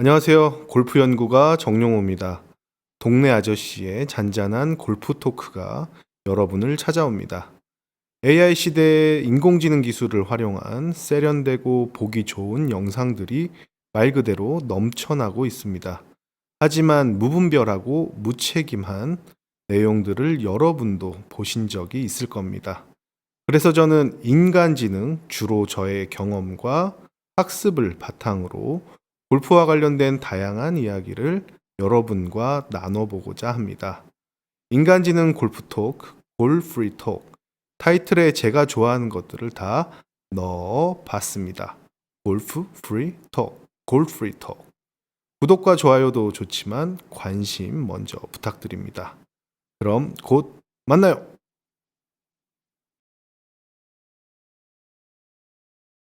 안녕하세요. 골프 연구가 정용호입니다. 동네 아저씨의 잔잔한 골프 토크가 여러분을 찾아옵니다. AI 시대의 인공지능 기술을 활용한 세련되고 보기 좋은 영상들이 말 그대로 넘쳐나고 있습니다. 하지만 무분별하고 무책임한 내용들을 여러분도 보신 적이 있을 겁니다. 그래서 저는 인간지능, 주로 저의 경험과 학습을 바탕으로 골프와 관련된 다양한 이야기를 여러분과 나눠보고자 합니다. 인간지능 골프톡, 골프리톡, 타이틀에 제가 좋아하는 것들을 다 넣어봤습니다. 골프 프리 톡, 골프리 톡. 구독과 좋아요도 좋지만 관심 먼저 부탁드립니다. 그럼 곧 만나요.